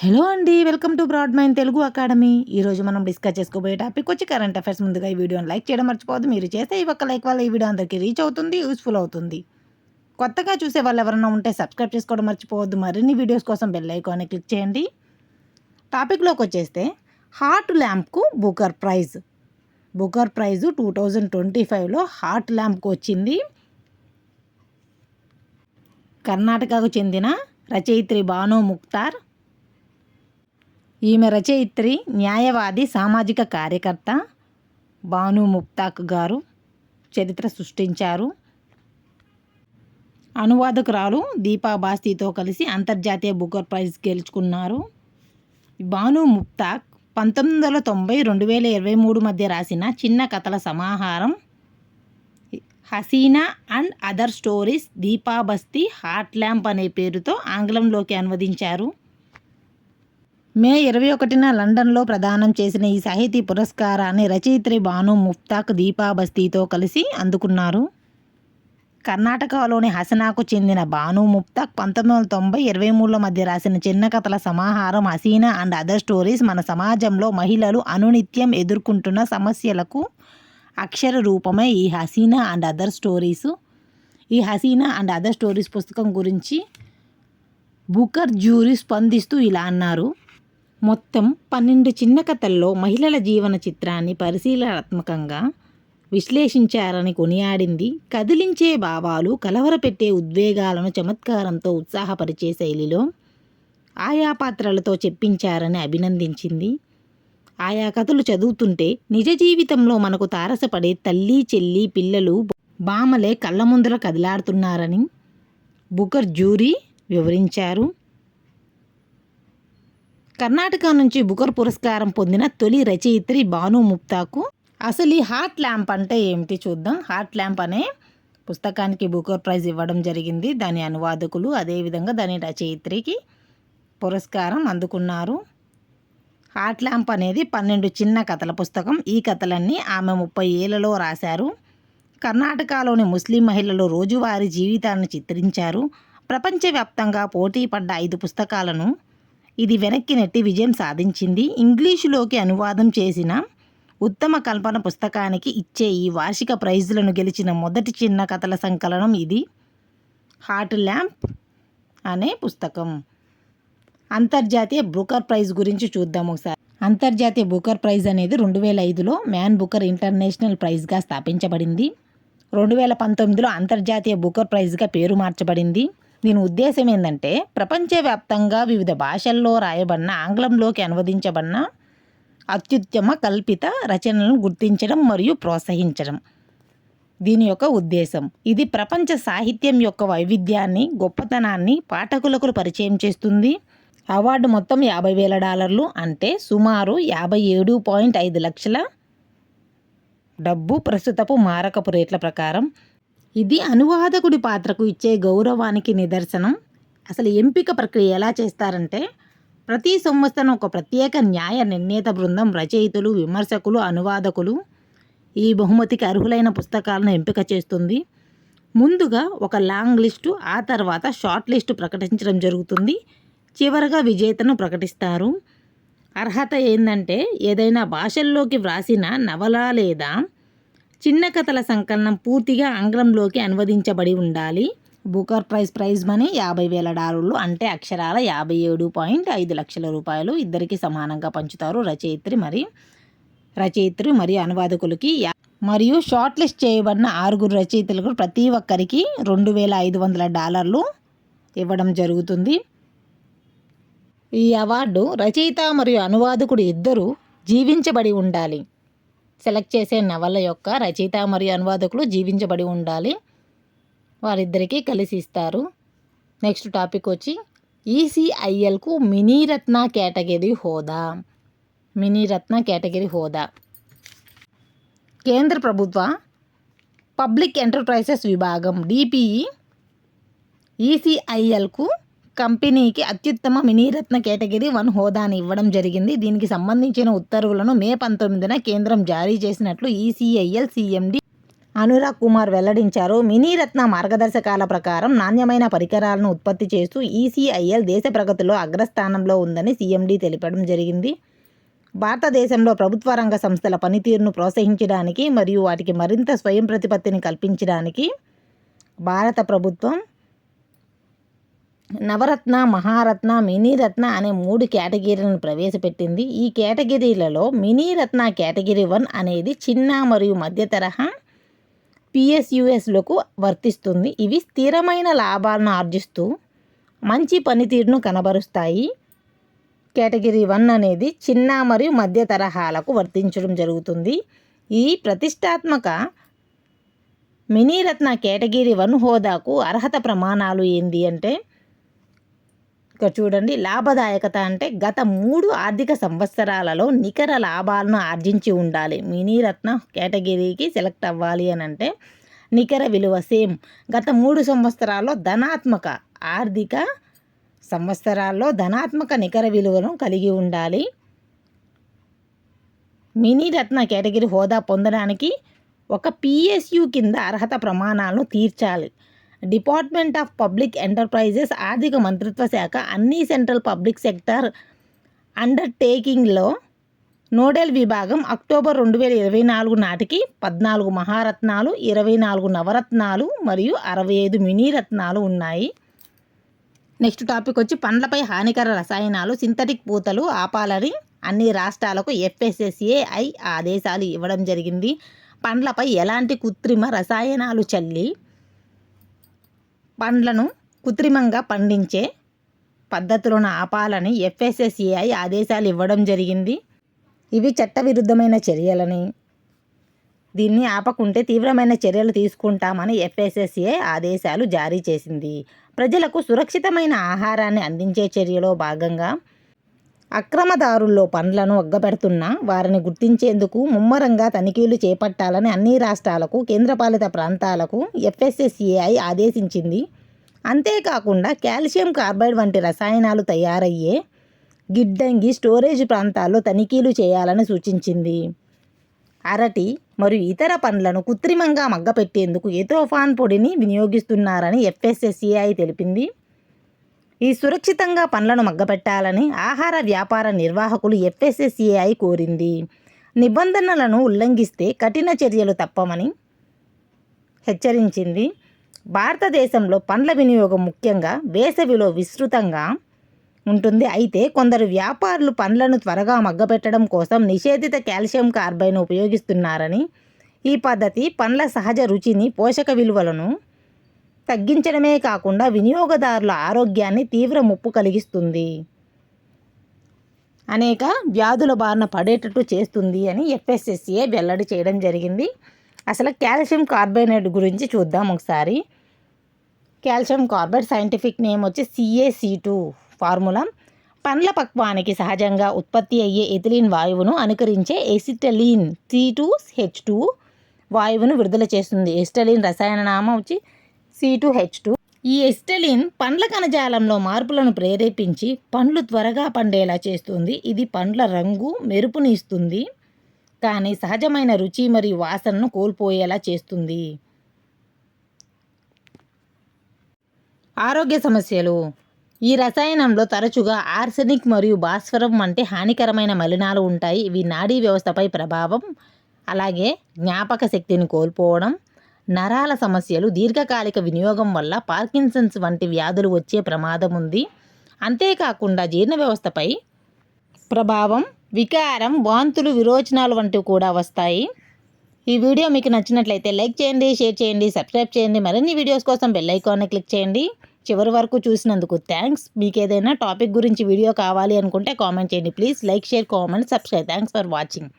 Hello అండి welcome to broad mind Telugu academy. ఈరోజు మనం డిస్కస్ చేసుకోబోయే టాపిక్ వచ్చి కరెంట్ అఫైర్స్ ముందుగా ఈ వీడియోని లైక్ చేయడం మర్చిపోవద్దు. మీరు చేస్తే ఈ ఒక్క లైక్ వల్ల ఈ వీడియో అందరికీ రీచ్ అవుతుంది యూస్ఫుల్ అవుతుంది. కొత్తగా చూసే వాళ్ళు ఎవరైనా ఉంటే సబ్స్క్రైబ్ చేసుకోవడం మర్చిపోవద్దు. మరిన్ని వీడియోస్ కోసం బెల్ ఐకాన్ని క్లిక్ చేయండి. టాపిక్లోకి వచ్చేస్తే heart ల్యాంప్కు Booker Prize Booker Prize two thousand twenty ఫైవ్లో హార్ట్ ల్యాంప్కు వచ్చింది. కర్ణాటకకు చెందిన రచయిత్రి బాను ముక్తార్. ఈమె రచయిత్రి న్యాయవాది సామాజిక కార్యకర్త బాను ముక్తాక్ గారు చరిత్ర సృష్టించారు. అనువాదకురాలు దీపా బాస్తితో కలిసి అంతర్జాతీయ బుకర్ ప్రైజ్ గెలుచుకున్నారు. బాను ముక్తాక్ పంతొమ్మిది వందల తొంభై రెండు వేల ఇరవై మూడు మధ్య రాసిన చిన్న కథల సమాహారం Haseena and other stories Deepa Bhasthi heart lamp అనే పేరుతో ఆంగ్లంలోకి అనువదించారు. మే ఇరవై ఒకటిన లండన్లో ప్రదానం చేసిన ఈ సాహితీ పురస్కారాన్ని రచయిత్రి బాను ముఫ్తాక్ దీపాబస్తీతో కలిసి అందుకున్నారు. కర్ణాటకలోని హసనాకు చెందిన బాను ముఫ్తాక్ పంతొమ్మిది వందల తొంభై ఇరవై మూడుల మధ్య రాసిన చిన్న కథల సమాహారం హసీనా అండ్ అదర్ స్టోరీస్ మన సమాజంలో మహిళలు అనునిత్యం ఎదుర్కొంటున్న సమస్యలకు అక్షర రూపమే ఈ హసీనా అండ్ అదర్ స్టోరీస్. ఈ హసీనా అండ్ అదర్ స్టోరీస్ పుస్తకం గురించి బుకర్ జ్యూరీ స్పందిస్తూ ఇలా అన్నారు. మొత్తం పన్నెండు చిన్న కథల్లో మహిళల జీవన చిత్రాన్ని పరిశీలనాత్మకంగా విశ్లేషించారని కొనియాడింది. కదిలించే భావాలు కలవరపెట్టే ఉద్వేగాలను చమత్కారంతో ఉత్సాహపరిచే శైలిలో ఆయా పాత్రలతో చెప్పించారని అభినందించింది. ఆయా కథలు చదువుతుంటే నిజ జీవితంలో మనకు తారసపడే తల్లి చెల్లి పిల్లలు బామలే కళ్ళ ముందర కదిలాడుతున్నారని బుకర్ జూరీ వివరించారు. కర్ణాటక నుంచి బుకర్ పురస్కారం పొందిన తొలి రచయిత్రి బాను ముప్తాకు. అసలు ఈ హార్ట్ ల్యాంప్ అంటే ఏమిటి చూద్దాం. హార్ట్ ల్యాంప్ అనే పుస్తకానికి బుకర్ ప్రైజ్ ఇవ్వడం జరిగింది. దాని అనువాదకులు అదేవిధంగా దాని రచయిత్రికి పురస్కారం అందుకున్నారు. హార్ట్ ల్యాంప్ అనేది పన్నెండు చిన్న కథల పుస్తకం. ఈ కథలన్నీ ఆమె ముప్పై ఏళ్ళలో రాశారు. కర్ణాటకలోని ముస్లిం మహిళలు రోజువారీ జీవితాన్ని చిత్రించారు. ప్రపంచవ్యాప్తంగా పోటీ పడ్డ ఐదు పుస్తకాలను ఇది వెనక్కి నెట్టి విజయం సాధించింది. ఇంగ్లీషులోకి అనువాదం చేసిన ఉత్తమ కల్పన పుస్తకానికి ఇచ్చే ఈ వార్షిక ప్రైజులను గెలిచిన మొదటి చిన్న కథల సంకలనం ఇది. హార్ట్ ల్యాంప్ అనే పుస్తకం. అంతర్జాతీయ బుకర్ ప్రైజ్ గురించి చూద్దాం ఒకసారి. అంతర్జాతీయ బుకర్ ప్రైజ్ అనేది రెండు వేల ఐదులో మ్యాన్ బుకర్ ఇంటర్నేషనల్ ప్రైజ్గా స్థాపించబడింది. రెండు వేల పంతొమ్మిదిలో అంతర్జాతీయ బుకర్ ప్రైజ్గా పేరు మార్చబడింది. దీని ఉద్దేశం ఏంటంటే ప్రపంచవ్యాప్తంగా వివిధ భాషల్లో రాయబడిన ఆంగ్లంలోకి అనువదించబడిన అత్యుత్తమ కల్పిత రచనలను గుర్తించడం మరియు ప్రోత్సహించడం. దీని యొక్క ఉద్దేశం ఇది ప్రపంచ సాహిత్యం యొక్క వైవిధ్యాన్ని గొప్పతనాన్ని పాఠకులకు పరిచయం చేస్తుంది. అవార్డు మొత్తం యాభై వేల డాలర్లు అంటే సుమారు యాభై ఏడు పాయింట్ ఐదు లక్షల డబ్బు ప్రస్తుతపు మారకపు రేట్ల ప్రకారం ఇది అనువాదకుడి పాత్రకు ఇచ్చే గౌరవానికి నిదర్శనం. అసలు ఎంపిక ప్రక్రియ ఎలా చేస్తారంటే ప్రతి సంవత్సరం ఒక ప్రత్యేక న్యాయ నిర్ణేత బృందం రచయితలు విమర్శకులు అనువాదకులు ఈ బహుమతికి అర్హులైన పుస్తకాలను ఎంపిక చేస్తుంది. ముందుగా ఒక లాంగ్ లిస్టు ఆ తర్వాత షార్ట్ లిస్టు ప్రకటించడం జరుగుతుంది. చివరగా విజేతను ప్రకటిస్తారు. అర్హత ఏంటంటే ఏదైనా భాషల్లోకి వ్రాసిన నవల లేదా చిన్న కథల సంకలనం పూర్తిగా ఆంగ్లంలోకి అనువదించబడి ఉండాలి. బుకర్ ప్రైజ్ ప్రైజ్ మనీ యాభై వేల డాలర్లు అంటే అక్షరాల యాభై ఏడు పాయింట్ ఐదు లక్షల రూపాయలు. ఇద్దరికి సమానంగా పంచుతారు రచయిత్రి మరి. రచయిత్రి మరియు అనువాదకులకి మరియు షార్ట్ లిస్ట్ చేయబడిన ఆరుగురు రచయితలకు ప్రతి ఒక్కరికి రెండు వేల ఐదు వందల డాలర్లు ఇవ్వడం జరుగుతుంది. ఈ అవార్డు రచయిత మరియు అనువాదకుడు ఇద్దరు జీవించబడి ఉండాలి. సెలెక్ట్ చేసే నవల యొక్క రచయిత మరియు అనువాదకులు జీవించబడి ఉండాలి. వారిద్దరికీ కలిసి ఇస్తారు. నెక్స్ట్ టాపిక్ వచ్చి ఈసీఐఎల్కు మినీ రత్న కేటగిరీ హోదా. మినీ రత్న కేటగిరీ హోదా. కేంద్ర ప్రభుత్వ పబ్లిక్ ఎంటర్ప్రైజెస్ విభాగం డిపిఈ ఈసీఐఎల్కు కంపెనీకి అత్యుత్తమ మినీరత్న కేటగిరీ వన్ హోదాని ఇవ్వడం జరిగింది. దీనికి సంబంధించిన ఉత్తర్వులను మే పంతొమ్మిదిన కేంద్రం జారీ చేసినట్లు ఈసీఐఎల్ సీఎండి అనురాగ్ కుమార్ వెల్లడించారు. మినీరత్న మార్గదర్శకాల ప్రకారం నాణ్యమైన పరికరాలను ఉత్పత్తి చేస్తూ ఈసీఐఎల్ దేశ ప్రగతిలో అగ్రస్థానంలో ఉందని సీఎండీ తెలిపడం జరిగింది. భారతదేశంలో ప్రభుత్వ రంగ సంస్థల పనితీరును ప్రోత్సహించడానికి మరియు వాటికి మరింత స్వయం ప్రతిపత్తిని కల్పించడానికి భారత ప్రభుత్వం నవరత్న మహారత్న మినీరత్న అనే మూడు కేటగిరీలను ప్రవేశపెట్టింది. ఈ కేటగిరీలలో మినీరత్న కేటగిరీ వన్ అనేది చిన్న మరియు మధ్య తరహా పిఎస్యుఎస్లకు వర్తిస్తుంది. ఇవి స్థిరమైన లాభాలను ఆర్జిస్తూ మంచి పనితీరును కనబరుస్తాయి. కేటగిరీ వన్ అనేది చిన్న మరియు మధ్య తరహాలకు వర్తించడం జరుగుతుంది. ఈ ప్రతిష్టాత్మక మినీరత్న కేటగిరీ వన్ హోదాకు అర్హత ప్రమాణాలు ఏంటి అంటే ఇక్కడ చూడండి లాభదాయకత అంటే గత మూడు ఆర్థిక సంవత్సరాలలో నికర లాభాలను ఆర్జించి ఉండాలి. మినీరత్న కేటగిరీకి సెలెక్ట్ అవ్వాలి అని అంటే నికర విలువ సేమ్. గత మూడు సంవత్సరాల్లో ధనాత్మక ఆర్థిక సంవత్సరాల్లో ధనాత్మక నికర విలువను కలిగి ఉండాలి. మినీ రత్న కేటగిరీ హోదా పొందడానికి ఒక పిఎస్యు కింద అర్హత ప్రమాణాలను తీర్చాలి. డిపార్ట్మెంట్ ఆఫ్ పబ్లిక్ ఎంటర్ప్రైజెస్ ఆర్థిక మంత్రిత్వ శాఖ అన్ని సెంట్రల్ పబ్లిక్ సెక్టర్ అండర్టేకింగ్లో నోడెల్ విభాగం అక్టోబర్ రెండు వేల ఇరవై నాలుగు నాటికి పద్నాలుగు మహారత్నాలు ఇరవై నాలుగు నవరత్నాలు మరియు అరవై ఐదు మినీ రత్నాలు ఉన్నాయి. నెక్స్ట్ టాపిక్ వచ్చి పండ్లపై హానికర రసాయనాలు సింథటిక్ పూతలు ఆపాలని అన్ని రాష్ట్రాలకు ఎఫ్ఎస్ఎస్ఏఐ ఆదేశాలు ఇవ్వడం జరిగింది. పండ్లపై ఎలాంటి కృత్రిమ రసాయనాలు చల్లి పండ్లను కృత్రిమంగా పండించే పద్ధతులను ఆపాలని ఎఫ్ఎస్ఎస్ఏఐ ఆదేశాలు ఇవ్వడం జరిగింది. ఇవి చట్టవిరుద్ధమైన చర్యలని దీన్ని ఆపకుంటే తీవ్రమైన చర్యలు తీసుకుంటామని ఎఫ్ఎస్ఎస్ఏ ఆదేశాలు జారీ చేసింది. ప్రజలకు సురక్షితమైన ఆహారాన్ని అందించే చర్యలో భాగంగా అక్రమదారుల్లో పండ్లను ఒగ్గబెడుతున్న వారిని గుర్తించేందుకు ముమ్మరంగా తనిఖీలు చేపట్టాలని అన్ని రాష్ట్రాలకు కేంద్రపాలిత ప్రాంతాలకు ఎఫ్ఎస్ఎస్ఏఐ ఆదేశించింది. అంతేకాకుండా కాల్షియం కార్బైడ్ వంటి రసాయనాలు తయారయ్యే గిడ్డంగి స్టోరేజ్ ప్రాంతాల్లో తనిఖీలు చేయాలని సూచించింది. అరటి మరియు ఇతర పండ్లను కృత్రిమంగా మగ్గపెట్టేందుకు ఎథోఫాన్ పొడిని వినియోగిస్తున్నారని ఎఫ్ఎస్ఎస్సిఐ తెలిపింది. ఈ సురక్షితంగా పండ్లను మగ్గపెట్టాలని ఆహార వ్యాపార నిర్వాహకులు ఎఫ్ఎస్ఎస్ఏఐ కోరింది. నిబంధనలను ఉల్లంఘిస్తే కఠిన చర్యలు తప్పమని హెచ్చరించింది. భారతదేశంలో పండ్ల వినియోగం ముఖ్యంగా వేసవిలో విస్తృతంగా ఉంటుంది. అయితే కొందరు వ్యాపారులు పండ్లను త్వరగా మగ్గపెట్టడం కోసం నిషేధిత కాల్షియం కార్బైన్ ఉపయోగిస్తున్నారని ఈ పద్ధతి పండ్ల సహజ రుచిని పోషక విలువలను తగ్గించడమే కాకుండా వినియోగదారుల ఆరోగ్యాన్ని తీవ్ర ముప్పు కలిగిస్తుంది. అనేక వ్యాధుల బారిన పడేటట్టు చేస్తుంది అని ఎఫ్ఎస్ఎస్ఏ వెల్లడి చేయడం జరిగింది. అసలు కాల్షియం కార్బోనేట్ గురించి చూద్దాం ఒకసారి. కాల్షియం కార్బైడ్ సైంటిఫిక్ నేమ్ వచ్చి C A C two formula. పండ్ల పక్వానికి సహజంగా ఉత్పత్తి అయ్యే ఎథిలిన్ వాయువును అనుకరించే acetylene C two H two వాయువును విడుదల చేస్తుంది. ఎస్టలిన్ రసాయన నామం వచ్చి సి టు హెచ్ టూ ఈ ఎస్టలిన్ పండ్ల కణజాలంలో మార్పులను ప్రేరేపించి పండ్లు త్వరగా పండేలా చేస్తుంది. ఇది పండ్ల రంగు మెరుపుని ఇస్తుంది. కానీ సహజమైన రుచి మరియు వాసనను కోల్పోయేలా చేస్తుంది. ఆరోగ్య సమస్యలు. ఈ రసాయనంలో తరచుగా ఆర్సెనిక్ మరియు భాస్వరం వంటి హానికరమైన మలినాలు ఉంటాయి. ఇవి నాడీ వ్యవస్థపై ప్రభావం అలాగే జ్ఞాపక శక్తిని కోల్పోవడం నరాల సమస్యలు దీర్ఘకాలిక వినియోగం వల్ల పార్కిన్సన్స్ వంటి వ్యాధులు వచ్చే ప్రమాదం ఉంది. అంతేకాకుండా జీర్ణ వ్యవస్థపై ప్రభావం వికారం వాంతులు విరోచనాలు వంటివి కూడా వస్తాయి. ఈ వీడియో మీకు నచ్చినట్లయితే లైక్ చేయండి షేర్ చేయండి సబ్స్క్రైబ్ చేయండి. మరిన్ని వీడియోస్ కోసం బెల్ ఐకాన్ని క్లిక్ చేయండి. చివరి వరకు చూసినందుకు థ్యాంక్స్. మీకు ఏదైనా టాపిక్ గురించి వీడియో కావాలి అనుకుంటే కామెంట్ చేయండి. Please like share comment subscribe. Thanks for watching.